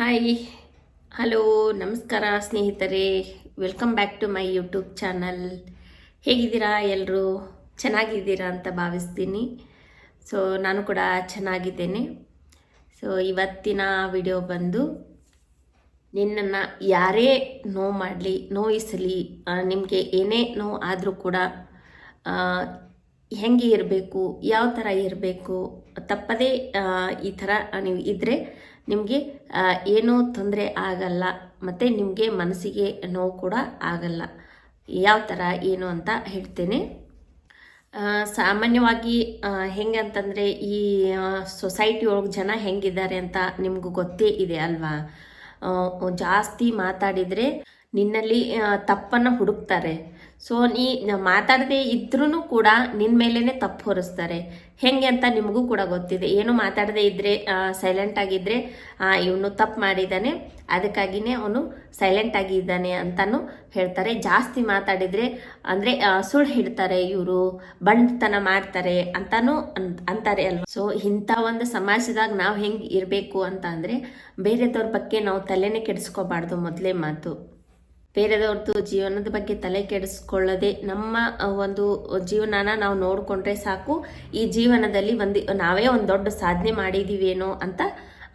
Hi hello ನಮಸ್ಕಾರ ಸ್ನೇಹಿತರೆ. Welcome back to my YouTube channel ಹೇಗಿದ್ದೀರಾ ಎಲ್ಲರೂ ಚೆನ್ನಾಗಿದ್ದೀರಾ ಅಂತ ಭಾವಿಸ್ತೀನಿ. ಸೊ ನಾನು ಕೂಡ ಚೆನ್ನಾಗಿದ್ದೇನೆ. ಸೊ ಇವತ್ತಿನ ವಿಡಿಯೋ ಬಂದು ನಿನ್ನನ್ನು ಯಾರೇ ನೋವು ಮಾಡಲಿ, ನೋಯಿಸಲಿ ನಿಮಗೆ ಏನೇ ನೋವು ಆದರೂ ಕೂಡ ಹೆಂಗೆ ಇರಬೇಕು, ಯಾವ ಥರ ಇರಬೇಕು, ತಪ್ಪದೇ ಈ ಥರ ನೀವು ಇದ್ದರೆ ನಿಮಗೆ ಏನೂ ತೊಂದರೆ ಆಗಲ್ಲ, ಮತ್ತು ನಿಮಗೆ ಮನಸ್ಸಿಗೆ ನೋವು ಕೂಡ ಆಗಲ್ಲ. ಯಾವ ಥರ ಏನು ಅಂತ ಹೇಳ್ತೇನೆ. ಸಾಮಾನ್ಯವಾಗಿ ಹೆಂಗೆ ಅಂತಂದರೆ ಈ ಸೊಸೈಟಿ ಒಳಗೆ ಜನ ಹೆಂಗಿದ್ದಾರೆ ಅಂತ ನಿಮಗೂ ಗೊತ್ತೇ ಇದೆ ಅಲ್ವಾ? ಜಾಸ್ತಿ ಮಾತಾಡಿದರೆ ನಿನ್ನಲ್ಲಿ ತಪ್ಪನ್ನು ಹುಡುಕ್ತಾರೆ. ಸೊ ನೀ ಮಾತಾಡದೆ ಇದ್ರೂ ಕೂಡ ನಿನ್ನ ಮೇಲೇ ತಪ್ಪು ಹೊರಿಸ್ತಾರೆ. ಹೆಂಗೆ ಅಂತ ನಿಮಗೂ ಕೂಡ ಗೊತ್ತಿದೆ. ಏನು ಮಾತಾಡದೇ ಇದ್ದರೆ ಸೈಲೆಂಟ್ ಆಗಿದ್ರೆ ಇವನು ತಪ್ಪು ಮಾಡಿದ್ದಾನೆ ಅದಕ್ಕಾಗಿಯೇ ಅವನು ಸೈಲೆಂಟ್ ಆಗಿದ್ದಾನೆ ಅಂತಲೂ ಹೇಳ್ತಾರೆ. ಜಾಸ್ತಿ ಮಾತಾಡಿದರೆ ಅಂದರೆ ಸುಳ್ಳು ಹಿಡ್ತಾರೆ ಇವರು, ಬಂಡ್ತನ ಮಾಡ್ತಾರೆ ಅಂತಲೂ ಅಂತಾರೆ ಅಲ್ವಾ? ಸೊ ಇಂಥ ಒಂದು ಸಮಾಜದಾಗ ನಾವು ಹೆಂಗೆ ಇರಬೇಕು ಅಂತ ಅಂದರೆ, ಬೇರೆದವ್ರ ಬಗ್ಗೆ ನಾವು ತಲೆನೇ ಕೆಡಿಸ್ಕೋಬಾರ್ದು ಮೊದಲೇ ಮಾತು. ಬೇರೆದವ್ರದ್ದು ಜೀವನದ ಬಗ್ಗೆ ತಲೆ ಕೆಡಿಸ್ಕೊಳ್ಳದೆ ನಮ್ಮ ಒಂದು ಜೀವನನ ನಾವು ನೋಡಿಕೊಂಡ್ರೆ ಸಾಕು. ಈ ಜೀವನದಲ್ಲಿ ಒಂದು, ನಾವೇ ಒಂದು ದೊಡ್ಡ ಸಾಧನೆ ಮಾಡಿದೀವೇನೋ ಅಂತ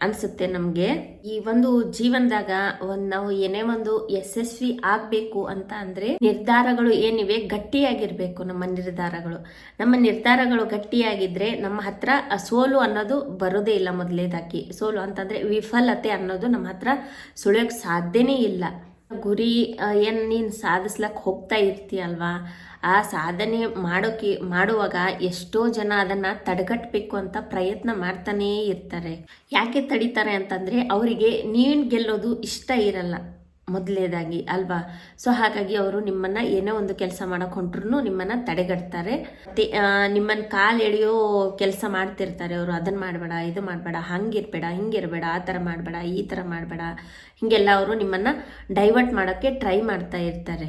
ಅನಿಸುತ್ತೆ ನಮಗೆ. ಈ ಒಂದು ಜೀವನದಾಗ ಒಂದು ನಾವು ಏನೇ ಒಂದು ಯಶಸ್ವಿ ಆಗಬೇಕು ಅಂತ ಅಂದರೆ ನಿರ್ಧಾರಗಳು ಏನಿವೆ ಗಟ್ಟಿಯಾಗಿರಬೇಕು ನಮ್ಮ ನಿರ್ಧಾರಗಳು. ನಮ್ಮ ನಿರ್ಧಾರಗಳು ಗಟ್ಟಿಯಾಗಿದ್ರೆ ನಮ್ಮ ಹತ್ರ ಸೋಲು ಅನ್ನೋದು ಬರೋದೇ ಇಲ್ಲ ಮೊದಲೇದಾಗಿ. ಸೋಲು ಅಂತಂದರೆ ವಿಫಲತೆ ಅನ್ನೋದು ನಮ್ಮ ಹತ್ರ ಸುಳಿಯೋಕ್ಕೆ ಸಾಧ್ಯನೇ ಇಲ್ಲ. ಗುರಿ ಏನು ನೀನು ಸಾಧಿಸ್ಲಕ್ಕೆ ಹೋಗ್ತಾ ಇರ್ತೀಯಲ್ವಾ ಆ ಸಾಧನೆ ಮಾಡೋಕೆ, ಮಾಡುವಾಗ ಎಷ್ಟೋ ಜನ ಅದನ್ನು ತಡೆಗಟ್ಟಬೇಕು ಅಂತ ಪ್ರಯತ್ನ ಮಾಡ್ತಾನೇ ಇರ್ತಾರೆ. ಯಾಕೆ ತಡಿತಾರೆ ಅಂತಂದರೆ ಅವರಿಗೆ ನೀನು ಗೆಲ್ಲೋದು ಇಷ್ಟ ಇರಲ್ಲ. ಮೊದಲೇದಾಗಿ ಅಲ್ವಾ? ಸೊ ಹಾಗಾಗಿ ಅವರು ನಿಮ್ಮನ್ನ ಏನೋ ಒಂದು ಕೆಲಸ ಮಾಡಕ್ ಹೊಂಟ್ರು ನಿಮ್ಮನ್ನ ತಡೆಗಟ್ತಾರೆ. ನಿಮ್ಮನ್ನ ಕಾಲು ಎಳೆಯೋ ಕೆಲಸ ಮಾಡ್ತಿರ್ತಾರೆ ಅವರು. ಅದನ್ನ ಮಾಡಬೇಡ, ಇದು ಮಾಡಬೇಡ, ಹಂಗಿರ್ಬೇಡ, ಹಿಂಗಿರ್ಬೇಡ, ಆ ಥರ ಮಾಡಬೇಡ, ಈ ಥರ ಮಾಡಬೇಡ. ಹಿಂಗೆಲ್ಲ ಅವರು ನಿಮ್ಮನ್ನ ಡೈವರ್ಟ್ ಮಾಡೋಕ್ಕೆ ಟ್ರೈ ಮಾಡ್ತಾ ಇರ್ತಾರೆ.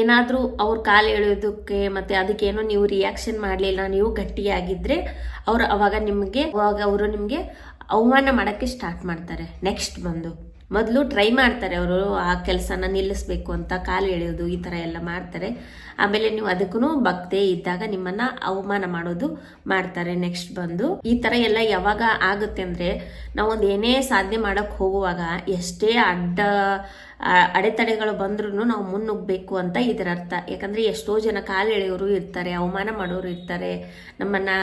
ಏನಾದರೂ ಅವ್ರ ಕಾಲು ಎಳೆಯೋದಕ್ಕೆ ಮತ್ತೆ ಅದಕ್ಕೇನೋ ನೀವು ರಿಯಾಕ್ಷನ್ ಮಾಡಲಿಲ್ಲ, ನೀವು ಗಟ್ಟಿಯಾಗಿದ್ರೆ ಅವರು ಅವಾಗ ನಿಮಗೆ, ಅವಾಗ ಅವರು ನಿಮಗೆ ಅವಮಾನ ಮಾಡೋಕ್ಕೆ ಸ್ಟಾರ್ಟ್ ಮಾಡ್ತಾರೆ, ನೆಕ್ಸ್ಟ್ ಬಂದು. ಮೊದಲು ಟ್ರೈ ಮಾಡ್ತಾರೆ ಅವರು, ಆ ಕೆಲಸನ ನಿಲ್ಲಿಸ್ಬೇಕು ಅಂತ ಕಾಲು ಎಳೆಯೋದು ಈ ಥರ ಎಲ್ಲ ಮಾಡ್ತಾರೆ. ಆಮೇಲೆ ನೀವು ಅದಕ್ಕೂ ಭಕ್ತೆ ಇದ್ದಾಗ ನಿಮ್ಮನ್ನು ಅವಮಾನ ಮಾಡೋದು ಮಾಡ್ತಾರೆ ನೆಕ್ಸ್ಟ್ ಬಂದು. ಈ ಥರ ಎಲ್ಲ ಯಾವಾಗ ಆಗುತ್ತೆ ಅಂದರೆ ನಾವೊಂದು ಏನೇ ಸಾಧನೆ ಮಾಡೋಕ್ಕೆ ಹೋಗುವಾಗ ಎಷ್ಟೇ ಅಡ್ಡ ಅಡೆತಡೆಗಳು ಬಂದ್ರೂ ನಾವು ಮುನ್ನುಗ್ಗಬೇಕು ಅಂತ ಇದರ ಅರ್ಥ. ಯಾಕಂದರೆ ಎಷ್ಟೋ ಜನ ಕಾಲು ಎಳೆಯೋರು ಇರ್ತಾರೆ, ಅವಮಾನ ಮಾಡೋರು ಇರ್ತಾರೆ, ನಮ್ಮನ್ನು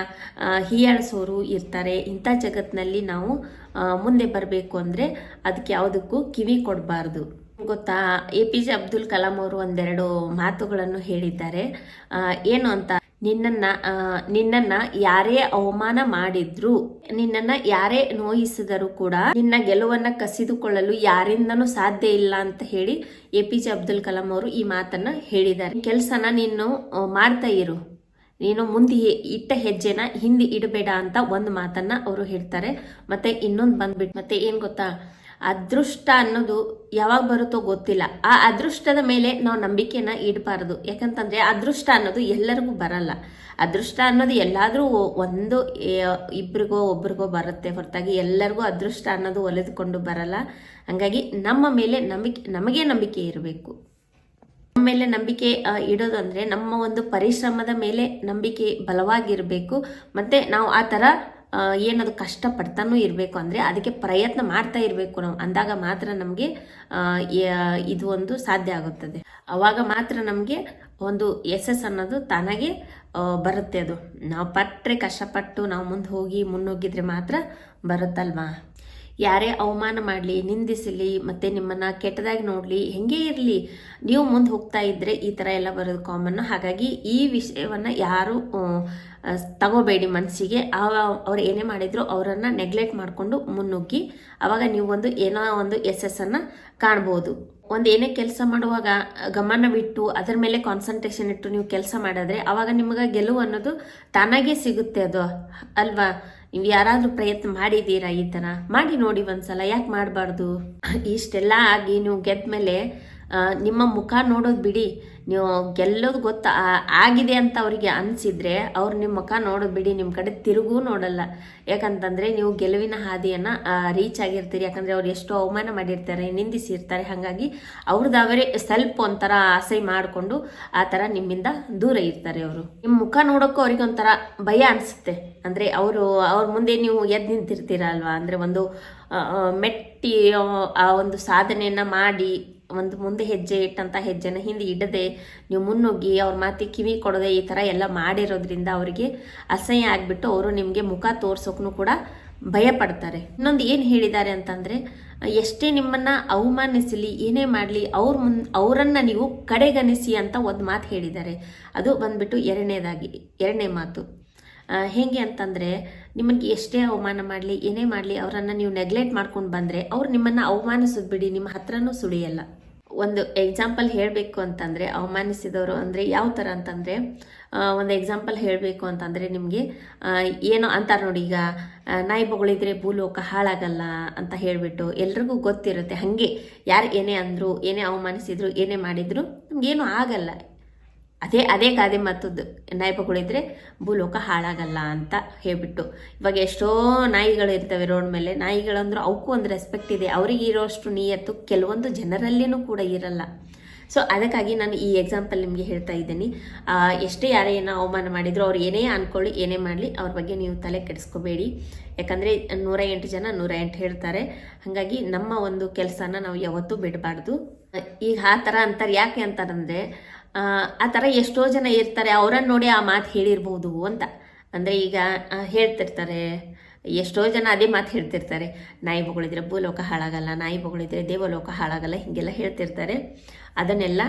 ಹೀಯಾಳಿಸೋರು ಇರ್ತಾರೆ. ಇಂಥ ಜಗತ್ತಿನಲ್ಲಿ ನಾವು ಮುಂದೆ ಬರಬೇಕು ಅಂದರೆ ಅದಕ್ಕೆ ಯಾವುದಕ್ಕೂ ಕಿವಿ ಕೊಡಬಾರ್ದು. ಗೊತ್ತಾ? A P J Abdul Kalam ಅವರು ಒಂದೆರಡು ಮಾತುಗಳನ್ನು ಹೇಳಿದ್ದಾರೆ. ಏನು ಅಂತ? ನಿನ್ನನ್ನ ನಿನ್ನನ್ನು ಯಾರೇ ಅವಮಾನ ಮಾಡಿದ್ರು, ನಿನ್ನನ್ನ ಯಾರೇ ನೋಯಿಸಿದರೂ ಕೂಡ ನಿನ್ನ ಗೆಲುವನ್ನ ಕಸಿದುಕೊಳ್ಳಲು ಯಾರಿಂದನೂ ಸಾಧ್ಯ ಇಲ್ಲ ಅಂತ ಹೇಳಿ A P J Abdul Kalam ಅವರು ಈ ಮಾತನ್ನ ಹೇಳಿದ್ದಾರೆ. ಕೆಲಸನ ನೀನು ಮಾಡ್ತಾ ಇರು. ನೀನು ಮುಂದೆ ಇಟ್ಟ ಹೆಜ್ಜೆನ ಹಿಂದೆ ಇಡಬೇಡ ಅಂತ ಒಂದು ಮಾತನ್ನ ಅವರು ಹೇಳ್ತಾರೆ. ಮತ್ತೆ ಇನ್ನೊಂದು ಬಂದ್ಬಿಟ್ಟು ಮತ್ತೆ ಏನ್ ಗೊತ್ತಾ? ಅದೃಷ್ಟ ಅನ್ನೋದು ಯಾವಾಗ ಬರುತ್ತೋ ಗೊತ್ತಿಲ್ಲ. ಆ ಅದೃಷ್ಟದ ಮೇಲೆ ನಾವು ನಂಬಿಕೆನ ಇಡಬಾರದು. ಯಾಕಂತಂದ್ರೆ ಅದೃಷ್ಟ ಅನ್ನೋದು ಎಲ್ಲರಿಗೂ ಬರಲ್ಲ. ಅದೃಷ್ಟ ಅನ್ನೋದು ಎಲ್ಲಾದ್ರೂ ಒಂದು ಇಬ್ರಿಗೋ ಒಬ್ರಿಗೋ ಬರುತ್ತೆ ಹೊರತಾಗಿ ಎಲ್ಲರಿಗೂ ಅದೃಷ್ಟ ಅನ್ನೋದು ಒಲೆದುಕೊಂಡು ಬರಲ್ಲ. ಹಂಗಾಗಿ ನಮ್ಮ ಮೇಲೆ ನಂಬಿಕೆ ನಮಗೆ ನಂಬಿಕೆ ಇರಬೇಕು. ಮೇಲೆ ನಂಬಿಕೆ ಇಡೋದು ಅಂದರೆ ನಮ್ಮ ಒಂದು ಪರಿಶ್ರಮದ ಮೇಲೆ ನಂಬಿಕೆ ಬಲವಾಗಿರಬೇಕು. ಮತ್ತು ನಾವು ಆ ಥರ ಏನದು ಕಷ್ಟಪಡ್ತಾನೂ ಇರಬೇಕು ಅಂದರೆ ಅದಕ್ಕೆ ಪ್ರಯತ್ನ ಮಾಡ್ತಾ ಇರಬೇಕು ನಾವು. ಅಂದಾಗ ಮಾತ್ರ ನಮಗೆ ಇದು ಒಂದು ಸಾಧ್ಯ ಆಗುತ್ತದೆ. ಅವಾಗ ಮಾತ್ರ ನಮಗೆ ಒಂದು ಯಶಸ್ಸು ಅನ್ನೋದು ತಾನಾಗೆ ಬರುತ್ತೆ ಅದು. ನಾವು ಪಟ್ಟರೆ ಕಷ್ಟಪಟ್ಟು ನಾವು ಮುಂದೆ ಹೋಗಿ ಮುನ್ನುಗ್ಗಿದ್ರೆ ಮಾತ್ರ ಬರುತ್ತಲ್ವಾ? ಯಾರೇ ಅವಮಾನ ಮಾಡಲಿ, ನಿಂದಿಸಲಿ, ಮತ್ತು ನಿಮ್ಮನ್ನು ಕೆಟ್ಟದಾಗಿ ನೋಡಲಿ, ಹೆಂಗೆ ಇರಲಿ, ನೀವು ಮುಂದೆ ಹೋಗ್ತಾ ಇದ್ದರೆ ಈ ಥರ ಎಲ್ಲ ಬರೋದು ಕಾಮನ್ನು ಹಾಗಾಗಿ ಈ ವಿಷಯವನ್ನು ಯಾರು ತಗೋಬೇಡಿ ಮನಸ್ಸಿಗೆ ಅವ್ರು ಏನೇ ಮಾಡಿದ್ರು ಅವರನ್ನು ನೆಗ್ಲೆಕ್ಟ್ ಮಾಡಿಕೊಂಡು ಮುನ್ನುಗ್ಗಿ ಆವಾಗ ನೀವು ಒಂದು ಏನೋ ಒಂದು ಯಶಸ್ಸನ್ನು ಕಾಣ್ಬೋದು. ಒಂದು ಏನೇ ಕೆಲಸ ಮಾಡುವಾಗ ಗಮನವಿಟ್ಟು ಅದರ ಮೇಲೆ ಕಾನ್ಸಂಟ್ರೇಷನ್ ಇಟ್ಟು ನೀವು ಕೆಲಸ ಮಾಡಿದ್ರೆ ಆವಾಗ ನಿಮಗೆ ಗೆಲುವು ಅನ್ನೋದು ತಾನಾಗೇ ಸಿಗುತ್ತೆ ಅದು, ಅಲ್ವಾ? ನೀವು ಯಾರಾದರೂ ಪ್ರಯತ್ನ ಮಾಡಿದ್ದೀರಾ ಈ ಥರ ಮಾಡಿ ನೋಡಿ ಒಂದ್ಸಲ, ಯಾಕೆ ಮಾಡಬಾರ್ದು? ಇಷ್ಟೆಲ್ಲ ಆಗಿ ನೀವು ಗೆದ್ದ ಮೇಲೆ ನಿಮ್ಮ ಮುಖ ನೋಡೋದು ಬಿಡಿ. ನೀವು ಗೆಲ್ಲೋದು ಗೊತ್ತ ಆಗಿದೆ ಅಂತ ಅವರಿಗೆ ಅನಿಸಿದ್ರೆ ಅವ್ರು ನಿಮ್ಮ ಮುಖ ನೋಡೋದು ಬಿಡಿ ನಿಮ್ಮ ಕಡೆ ತಿರುಗೂ ನೋಡಲ್ಲ. ಯಾಕಂತಂದರೆ ನೀವು ಗೆಲುವಿನ ಹಾದಿಯನ್ನು ರೀಚ್ ಆಗಿರ್ತೀರಿ. ಯಾಕಂದರೆ ಅವ್ರು ಎಷ್ಟೋ ಅವಮಾನ ಮಾಡಿರ್ತಾರೆ, ನಿಂದಿಸಿರ್ತಾರೆ. ಹಾಗಾಗಿ ಅವ್ರದ್ದು ಅವರೇ ಸ್ವಲ್ಪ ಒಂಥರ ಆಸೆ ಮಾಡಿಕೊಂಡು ಆ ಥರ ನಿಮ್ಮಿಂದ ದೂರ ಇರ್ತಾರೆ ಅವರು. ನಿಮ್ಮ ಮುಖ ನೋಡೋಕ್ಕೂ ಅವ್ರಿಗೆ ಒಂಥರ ಭಯ ಅನಿಸುತ್ತೆ. ಅಂದರೆ ಅವರು, ಅವ್ರ ಮುಂದೆ ನೀವು ಎದ್ದು ನಿಂತಿರ್ತೀರ ಅಲ್ವಾ ಅಂದರೆ ಒಂದು ಮೆಟ್ಟಿ ಆ ಒಂದು ಸಾಧನೆಯನ್ನು ಮಾಡಿ ಒಂದು ಮುಂದೆ ಹೆಜ್ಜೆ ಇಟ್ಟಂಥ ಹೆಜ್ಜೆನ ಹಿಂದೆ ಇಡದೆ ನೀವು ಮುನ್ನುಗ್ಗಿ ಅವ್ರ ಮಾತಿ ಕಿವಿ ಕೊಡದೆ ಈ ಥರ ಎಲ್ಲ ಮಾಡಿರೋದ್ರಿಂದ ಅವರಿಗೆ ಅಸಹ್ಯ ಆಗಿಬಿಟ್ಟು ಅವರು ನಿಮಗೆ ಮುಖ ತೋರ್ಸೋಕ್ಕೂ ಕೂಡ ಭಯ ಪಡ್ತಾರೆ ಇನ್ನೊಂದು ಏನು ಹೇಳಿದ್ದಾರೆ ಅಂತಂದರೆ, ಎಷ್ಟೇ ನಿಮ್ಮನ್ನು ಅವಮಾನಿಸಲಿ, ಏನೇ ಮಾಡಲಿ, ಅವ್ರ ಮುನ್, ಅವರನ್ನು ನೀವು ಕಡೆಗಣಿಸಿ ಅಂತ ಒಂದು ಮಾತು ಹೇಳಿದ್ದಾರೆ. ಅದು ಬಂದ್ಬಿಟ್ಟು ಎರಡನೇದಾಗಿ, ಎರಡನೇ ಮಾತು. ಹೇಗೆ ಅಂತಂದರೆ ನಿಮಗೆ ಎಷ್ಟೇ ಅವಮಾನ ಮಾಡಲಿ, ಏನೇ ಮಾಡಲಿ, ಅವರನ್ನು ನೀವು ನೆಗ್ಲೆಕ್ಟ್ ಮಾಡ್ಕೊಂಡು ಬಂದರೆ, ಅವ್ರು ನಿಮ್ಮನ್ನು ಅವಮಾನಿಸೋದು ಬಿಡಿ, ನಿಮ್ಮ ಹತ್ರನೂ ಸುಳಿಯಲ್ಲ. ಒಂದು ಎಕ್ಸಾಂಪಲ್ ಹೇಳಬೇಕು ಅಂತಂದರೆ, ಅವಮಾನಿಸಿದವರು ಅಂದರೆ ಯಾವ ಥರ ಅಂತಂದರೆ ಒಂದು ಎಕ್ಸಾಂಪಲ್ ಹೇಳಬೇಕು ಅಂತಂದರೆ ನಿಮಗೆ ಏನೋ ಅಂತಾರೆ ನೋಡಿ ಈಗ ನಾಯಿ ಬೊಗಳಿದ್ರೆ ಭೂಲೋಕ ಹಾಳಾಗಲ್ಲ ಅಂತ ಹೇಳಿಬಿಟ್ಟು ಎಲ್ರಿಗೂ ಗೊತ್ತಿರುತ್ತೆ. ಹಾಗೆ ಯಾರು ಏನೇ ಅಂದರು, ಏನೇ ಅವಮಾನಿಸಿದ್ರು, ಏನೇ ಮಾಡಿದ್ರು, ನಮಗೇನು ಆಗಲ್ಲ. ಅದೇ ಅದೇ ಗಾದೆ ಮಾತದ್ದು ನಾಯಿಗಳಿದ್ರೆ ಭೂಲೋಕ ಹಾಳಾಗಲ್ಲ ಅಂತ ಹೇಳ್ಬಿಟ್ಟು. ಇವಾಗ ಎಷ್ಟೋ ನಾಯಿಗಳು ಇರ್ತವೆ ರೋಡ್ ಮೇಲೆ. ನಾಯಿಗಳಂದ್ರೆ ಅವಕ್ಕೂ ಒಂದು ರೆಸ್ಪೆಕ್ಟ್ ಇದೆ. ಅವರಿಗೆ ಇರೋಷ್ಟು ನಿಯತ್ತು ಕೆಲವೊಂದು ಜನರಲ್ಲಿನೂ ಕೂಡ ಇರಲ್ಲ. ಸೊ ಅದಕ್ಕಾಗಿ ನಾನು ಈ ಎಕ್ಸಾಂಪಲ್ ನಿಮಗೆ ಹೇಳ್ತಾ ಇದ್ದೀನಿ. ಎಷ್ಟೇ ಯಾರೇ ಏನೋ ಅವಮಾನ ಮಾಡಿದ್ರು ಅವ್ರು ಏನೇ ಅಂದ್ಕೊಳ್ಳಿ ಏನೇ ಮಾಡಲಿ, ಅವ್ರ ಬಗ್ಗೆ ನೀವು ತಲೆ ಕೆಡಿಸ್ಕೋಬೇಡಿ. ಯಾಕಂದರೆ ನೂರ ಎಂಟು ಜನ ನೂರ ಎಂಟು ಹೇಳ್ತಾರೆ. ಹಾಗಾಗಿ ನಮ್ಮ ಒಂದು ಕೆಲಸನ ನಾವು ಯಾವತ್ತೂ ಬಿಡಬಾರ್ದು. ಈಗ ಆ ಥರ ಅಂತಾರೆ. ಯಾಕೆ ಅಂತಾರಂದರೆ ಆ ಥರ ಎಷ್ಟೋ ಜನ ಇರ್ತಾರೆ ಅವರನ್ನು ನೋಡಿ ಆ ಮಾತು ಹೇಳಿರ್ಬೋದು ಅಂತ. ಅಂದರೆ ಈಗ ಹೇಳ್ತಿರ್ತಾರೆ, ಎಷ್ಟೋ ಜನ ಅದೇ ಮಾತು ಹೇಳ್ತಿರ್ತಾರೆ. ನಾಯಿ ಬೊಗಳಿದ್ರೆ ಭೂಲೋಕ ಹಾಳಾಗಲ್ಲ, ನಾಯಿ ಬೊಗಳಿದ್ರೆ ದೇವಲೋಕ ಹಾಳಾಗಲ್ಲ, ಹೀಗೆಲ್ಲ ಹೇಳ್ತಿರ್ತಾರೆ. ಅದನ್ನೆಲ್ಲ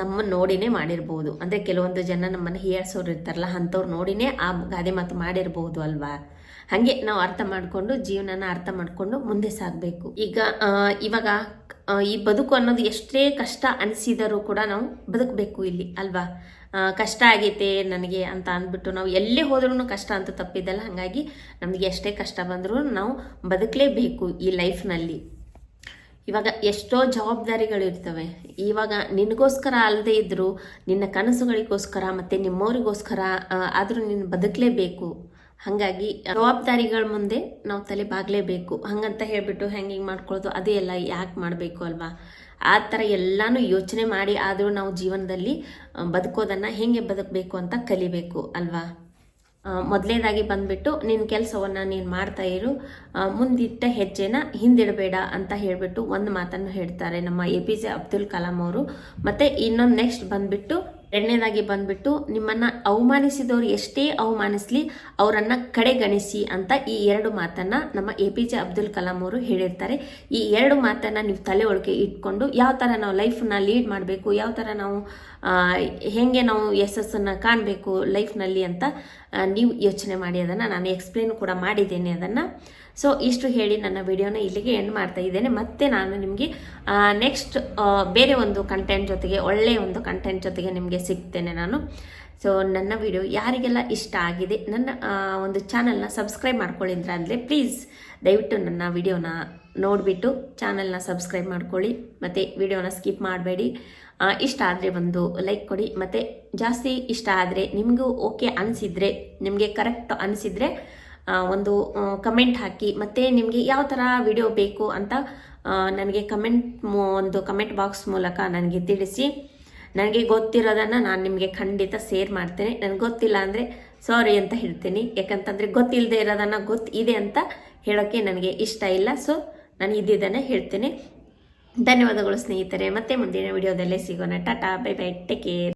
ನಮ್ಮ ನೋಡಿನೇ ಮಾಡಿರ್ಬೋದು. ಅಂದರೆ ಕೆಲವೊಂದು ಜನ ನಮ್ಮನ್ನು ಹೀಯಾಡ್ಸೋರು ಇರ್ತಾರಲ್ಲ, ಅಂಥವ್ರು ನೋಡಿನೇ ಆ ಗಾದೆ ಮಾತು ಮಾಡಿರ್ಬೋದು ಅಲ್ವಾ? ಹಾಗೆ ನಾವು ಅರ್ಥ ಮಾಡಿಕೊಂಡು, ಜೀವನನ ಅರ್ಥ ಮಾಡಿಕೊಂಡು ಮುಂದೆ ಸಾಗಬೇಕು. ಈಗ ಇವಾಗ ಈ ಬದುಕು ಅನ್ನೋದು ಎಷ್ಟೇ ಕಷ್ಟ ಅನಿಸಿದರೂ ಕೂಡ ನಾವು ಬದುಕಬೇಕು ಇಲ್ಲಿ, ಅಲ್ವಾ? ಕಷ್ಟ ಆಗೈತೆ ನನಗೆ ಅಂತ ಅಂದ್ಬಿಟ್ಟು ನಾವು ಎಲ್ಲೇ ಹೋದ್ರೂ ಕಷ್ಟ ಅಂತ ತಪ್ಪಿದ್ದಲ್ಲ ಹಾಗಾಗಿ ನಮಗೆ ಎಷ್ಟೇ ಕಷ್ಟ ಬಂದರೂ ನಾವು ಬದುಕಲೇಬೇಕು ಈ ಲೈಫ್ನಲ್ಲಿ. ಇವಾಗ ಎಷ್ಟೋ ಜವಾಬ್ದಾರಿಗಳಿರ್ತವೆ. ಇವಾಗ ನಿನಗೋಸ್ಕರ ಅಲ್ಲದೆ ಇದ್ದರೂ ನಿನ್ನ ಕನಸುಗಳಿಗೋಸ್ಕರ ಮತ್ತು ನಿಮ್ಮವರಿಗೋಸ್ಕರ ಆದರೂ ನೀನು ಬದುಕಲೇಬೇಕು. ಹಾಗಾಗಿ ಜವಾಬ್ದಾರಿಗಳ ಮುಂದೆ ನಾವು ತಲೆ ಬಾಗಲೇಬೇಕು. ಹಂಗಂತ ಹೇಳ್ಬಿಟ್ಟು ಹೆಂಗೆ ಮಾಡ್ಕೊಳ್ಳೋದು ಅದೇ ಎಲ್ಲ ಯಾಕೆ ಮಾಡಬೇಕು ಅಲ್ವಾ? ಆ ಥರ ಎಲ್ಲಾನು ಯೋಚನೆ ಮಾಡಿ ಆದರೂ ನಾವು ಜೀವನದಲ್ಲಿ ಬದುಕೋದನ್ನು ಹೇಗೆ ಬದುಕಬೇಕು ಅಂತ ಕಲಿಬೇಕು ಅಲ್ವಾ? ಮೊದಲನೇದಾಗಿ ಬಂದ್ಬಿಟ್ಟು ನಿನ್ನ ಕೆಲಸವನ್ನು ನೀನು ಮಾಡ್ತಾ ಇರು. ಮುಂದಿಟ್ಟ ಹೆಜ್ಜೆನ ಹಿಂದಿಡಬೇಡ ಅಂತ ಹೇಳಿಬಿಟ್ಟು ಒಂದು ಮಾತನ್ನು ಹೇಳ್ತಾರೆ ನಮ್ಮ A P J Abdul Kalam ಅವರು. ಮತ್ತು ಇನ್ನೊಂದು ನೆಕ್ಸ್ಟ್ ಬಂದ್ಬಿಟ್ಟು ಎರಡನೇದಾಗಿ ಬಂದ್ಬಿಟ್ಟು ನಿಮ್ಮನ್ನು ಅವಮಾನಿಸಿದವರು ಎಷ್ಟೇ ಅವಮಾನಿಸ್ಲಿ ಅವರನ್ನು ಕಡೆಗಣಿಸಿ ಅಂತ ಈ ಎರಡು ಮಾತನ್ನು ನಮ್ಮ A P J Abdul Kalam ಅವರು ಹೇಳಿರ್ತಾರೆ. ಈ ಎರಡು ಮಾತನ್ನು ನೀವು ತಲೆ ಒಳಗೆ ಇಟ್ಕೊಂಡು ಯಾವ ಥರ ನಾವು ಲೈಫನ್ನ ಲೀಡ್ ಮಾಡಬೇಕು, ಯಾವ ಥರ ನಾವು ಹೇಗೆ ನಾವು ಯಶಸ್ಸನ್ನು ಕಾಣಬೇಕು ಲೈಫ್ನಲ್ಲಿ ಅಂತ ನೀವು ಯೋಚನೆ ಮಾಡಿ ಅದನ್ನು ನಾನು ಎಕ್ಸ್ಪ್ಲೇನ್ ಕೂಡ ಮಾಡಿದ್ದೇನೆ ಅದನ್ನು. ಸೊ ಇಷ್ಟು ಹೇಳಿ ನನ್ನ ವಿಡಿಯೋನ ಇಲ್ಲಿಗೆ ಎಂಡ್ ಮಾಡ್ತಾ ಇದ್ದೇನೆ. ಮತ್ತೆ ನಾನು ನಿಮಗೆ ನೆಕ್ಸ್ಟ್ ಬೇರೆ ಒಂದು ಕಂಟೆಂಟ್ ಜೊತೆಗೆ ಒಳ್ಳೆಯ ಒಂದು ಕಂಟೆಂಟ್ ಜೊತೆಗೆ ನಿಮಗೆ ಸಿಗ್ತೇನೆ ನಾನು. ಸೊ ನನ್ನ ವಿಡಿಯೋ ಯಾರಿಗೆಲ್ಲ ಇಷ್ಟ ಆಗಿದೆ, ನನ್ನ ಒಂದು ಚಾನಲ್ನ ಸಬ್ಸ್ಕ್ರೈಬ್ ಮಾಡ್ಕೊಳ್ಳಿದ್ರೆ ಅಂದರೆ ಪ್ಲೀಸ್ ದಯವಿಟ್ಟು ನನ್ನ ವಿಡಿಯೋನ ನೋಡಿಬಿಟ್ಟು ಚಾನಲ್ನ ಸಬ್ಸ್ಕ್ರೈಬ್ ಮಾಡ್ಕೊಳ್ಳಿ. ಮತ್ತು ವಿಡಿಯೋನ ಸ್ಕಿಪ್ ಮಾಡಬೇಡಿ. ಇಷ್ಟ ಆದರೆ ಒಂದು ಲೈಕ್ ಕೊಡಿ. ಮತ್ತು ಜಾಸ್ತಿ ಇಷ್ಟ ಆದರೆ ನಿಮಗೂ ಓಕೆ ಅನಿಸಿದರೆ, ನಿಮಗೆ ಕರೆಕ್ಟ್ ಅನಿಸಿದರೆ ಒಂದು ಕಮೆಂಟ್ ಹಾಕಿ. ಮತ್ತು ನಿಮಗೆ ಯಾವ ಥರ ವಿಡಿಯೋ ಬೇಕು ಅಂತ ನನಗೆ ಕಮೆಂಟ್ ಒಂದು ಕಮೆಂಟ್ ಬಾಕ್ಸ್ ಮೂಲಕ ನನಗೆ ತಿಳಿಸಿ. ನನಗೆ ಗೊತ್ತಿರೋದನ್ನು ನಾನು ನಿಮಗೆ ಖಂಡಿತ ಶೇರ್ ಮಾಡ್ತೇನೆ. ನನಗೆ ಗೊತ್ತಿಲ್ಲ ಅಂದರೆ ಸಾರಿ ಅಂತ ಹೇಳ್ತೀನಿ. ಯಾಕಂತಂದರೆ ಗೊತ್ತಿಲ್ಲದೆ ಇರೋದನ್ನು ಗೊತ್ತಿದೆ ಅಂತ ಹೇಳೋಕ್ಕೆ ನನಗೆ ಇಷ್ಟ ಇಲ್ಲ. ಸೊ ನಾನು ಇದ್ದಿದ್ದನ್ನು ಹೇಳ್ತೇನೆ. ಧನ್ಯವಾದಗಳು ಸ್ನೇಹಿತರೆ. ಮತ್ತೆ ಮುಂದಿನ ವಿಡಿಯೋದಲ್ಲೇ ಸಿಗೋಣ. Tata bye bye. Take care